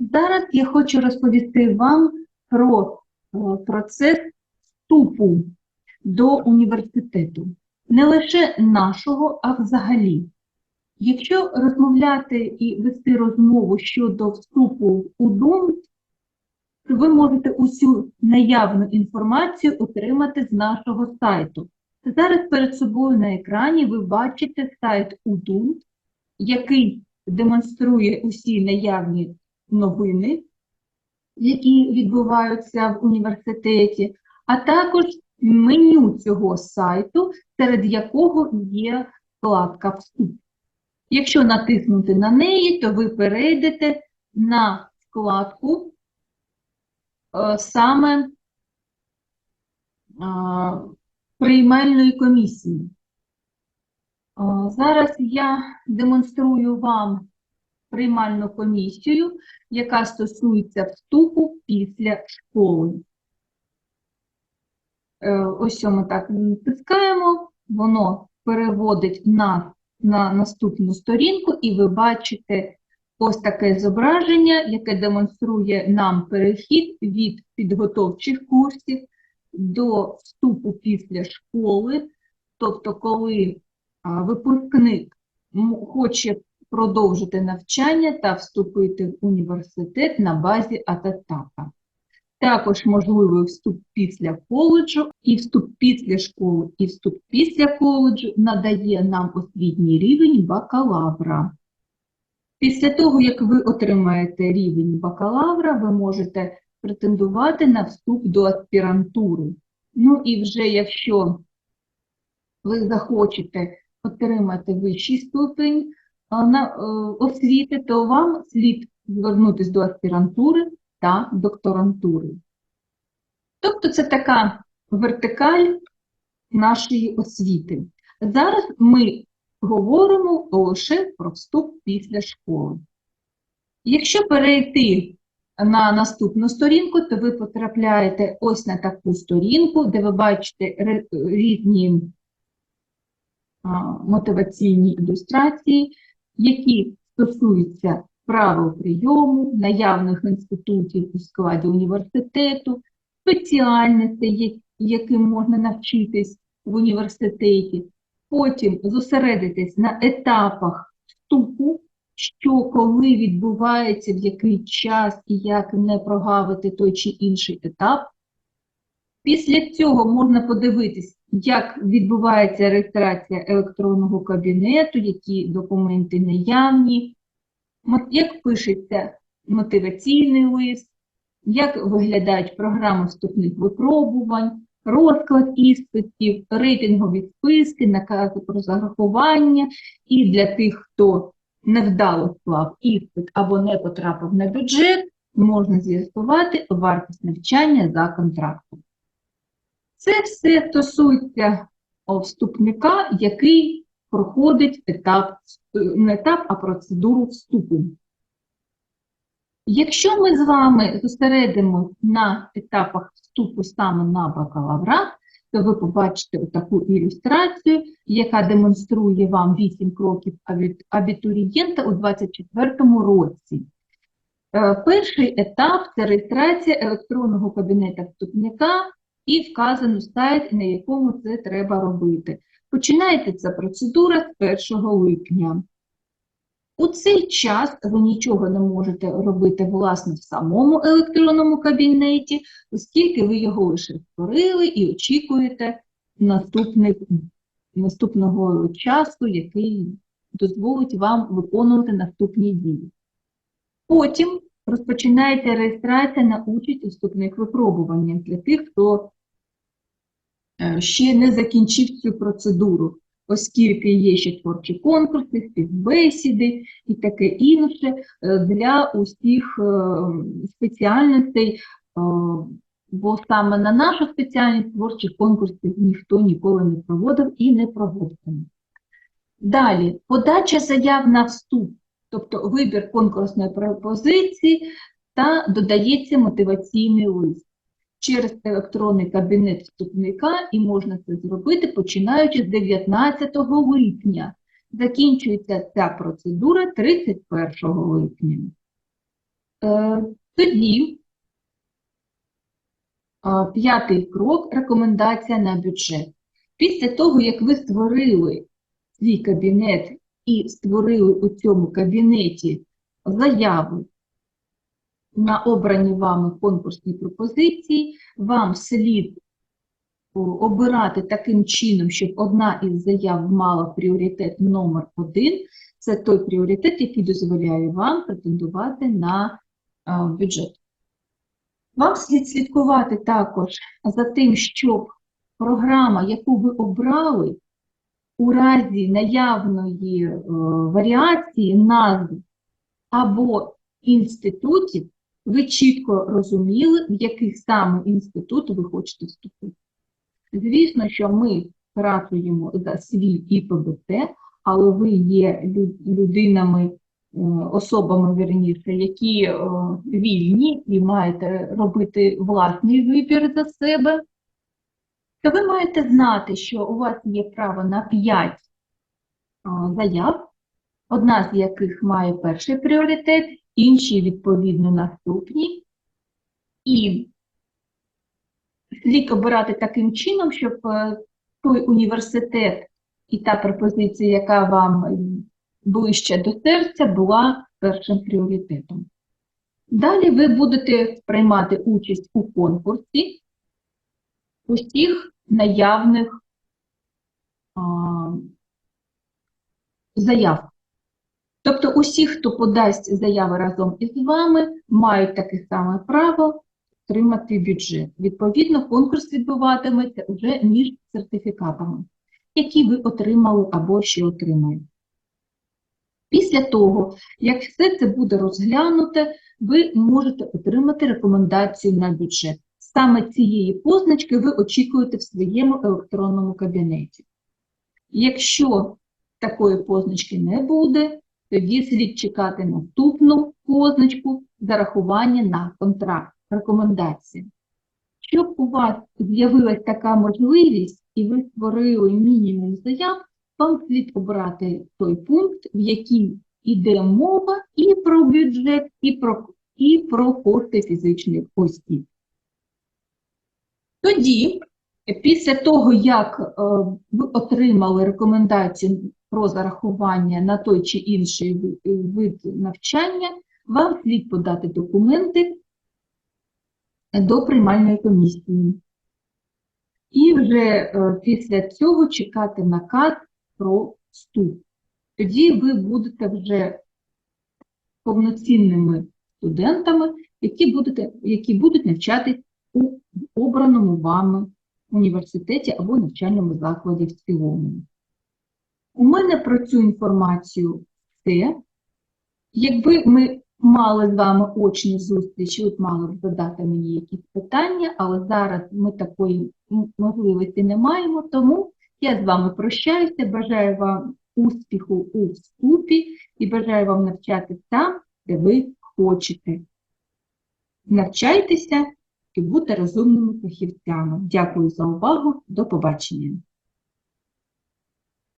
Зараз я хочу розповісти вам про е, процес вступу до університету. Не лише нашого, а взагалі. Якщо розмовляти і вести розмову щодо вступу у ДУМ, то ви можете усю наявну інформацію отримати з нашого сайту. Зараз перед собою на екрані ви бачите сайт УДУМ, який демонструє усі наявні новини, які відбуваються в університеті, а також меню цього сайту, серед якого є вкладка Вступ. Якщо натиснути на неї, то ви перейдете на вкладку е, саме е, приймальної комісії. Е, Зараз я демонструю вам приймальну комісію, яка стосується вступу після школи. Е, Ось що ми так натискаємо, воно переводить нас на наступну сторінку, і ви бачите ось таке зображення, яке демонструє нам перехід від підготовчих курсів до вступу після школи, тобто, коли випускник хоче продовжити навчання та вступити в університет на базі ататака. Також можливий вступ після коледжу, і вступ після школи, і вступ після коледжу надає нам освітній рівень бакалавра. Після того, як ви отримаєте рівень бакалавра, ви можете претендувати на вступ до аспірантури. Ну і вже якщо ви захочете отримати вищий ступень е, освіти, то вам слід звернутися до аспірантури та докторантури. Тобто це така вертикаль нашої освіти. Зараз ми говоримо лише про вступ після школи. Якщо перейти на наступну сторінку, то ви потрапляєте ось на таку сторінку, де ви бачите різні мотиваційні ілюстрації, які стосуються правил прийому, наявних інститутів у складі університету, спеціальностей, яким можна навчитись в університеті, потім зосередитись на етапах вступу, що коли відбувається, в який час і як не прогавити той чи інший етап. Після цього можна подивитись, як відбувається реєстрація електронного кабінету, які документи наявні, як пишеться мотиваційний лист, як виглядають програми вступних випробувань, розклад іспитів, рейтингові списки, накази про зарахування. І для тих, хто невдало склав іспит або не потрапив на бюджет, можна з'ясувати вартість навчання за контрактом. Це все стосується вступника, який проходить етап, не етап, а процедуру вступу. Якщо ми з вами зосередимось на етапах вступу саме на бакалаврат, то ви побачите таку ілюстрацію, яка демонструє вам 8 кроків абітурієнта у 2024 році. Е, Перший етап це реєстрація електронного кабінету вступника і вказано сайт, на якому це треба робити. Починається ця процедура з 1 липня. У цей час ви нічого не можете робити власне в самому електронному кабінеті, оскільки ви його лише створили і очікуєте наступних, наступного часу, який дозволить вам виконувати наступні дії. Потім розпочинається реєстрація на участь у вступних випробуваннях для тих, хто е, ще не закінчив цю процедуру, оскільки є ще творчі конкурси, співбесіди і таке інше е, для усіх е, спеціальностей, бо саме на нашу спеціальність творчих конкурсів ніхто ніколи не проводив і не проводитиме. Далі, подача заяв на вступ, тобто вибір конкурсної пропозиції та додається мотиваційний лист через електронний кабінет вступника, і можна це зробити починаючи з 19 липня. Закінчується ця процедура 31 липня. Е, Тоді п'ятий крок – рекомендація на бюджет. Після того, як ви створили свій кабінет і створили у цьому кабінеті заяви на обрані вами конкурсні пропозиції, вам слід обирати таким чином, щоб одна із заяв мала пріоритет номер один. Це той пріоритет, який дозволяє вам претендувати на бюджет. Вам слід слідкувати також за тим, щоб програма, яку ви обрали, у разі наявної е, варіації назв або інститутів, ви чітко розуміли, в який саме інститут ви хочете вступити. Звісно, що ми працюємо за свій ІПБТ, але ви є людинами, е, особами, вірніше, які е, вільні і маєте робити власний вибір за себе, то ви маєте знати, що у вас є право на 5 заяв, одна з яких має перший пріоритет, інші, відповідно, наступні. І слід обирати таким чином, щоб е, той університет і та пропозиція, яка вам ближче до серця, була першим пріоритетом. Далі ви будете приймати участь у конкурсі усіх наявних а, заяв. Тобто усі, хто подасть заяви разом із вами, мають таке саме право отримати бюджет. Відповідно, конкурс відбуватиметься вже між сертифікатами, які ви отримали або ще отримаєте. Після того, як все це буде розглянуте, ви можете отримати рекомендацію на бюджет. Саме цієї позначки ви очікуєте в своєму електронному кабінеті. Якщо такої позначки не буде, тоді слід чекати наступну позначку зарахування на контракт, рекомендація. Щоб у вас з'явилась така можливість і ви створили мінімум заяв, вам слід обрати той пункт, в який йде мова і про бюджет, і про, і про кошти фізичних осіб. Тоді, після того, як е, ви отримали рекомендацію про зарахування на той чи інший вид навчання, вам слід подати документи до приймальної комісії. І вже е, після цього чекати наказ про вступ. Тоді ви будете вже повноцінними студентами, які, будете, які будуть навчатись у обраному вами університеті або навчальному закладі в цілому. У мене про цю інформацію все. Якби ми мали з вами очні зустрічі, ви мали б задати мені якісь питання, але зараз ми такої можливості не маємо, тому я з вами прощаюся, бажаю вам успіху у вступі і бажаю вам навчатися там, де ви хочете. Навчайтеся і бути розумними фахівцями. Дякую за увагу. До побачення.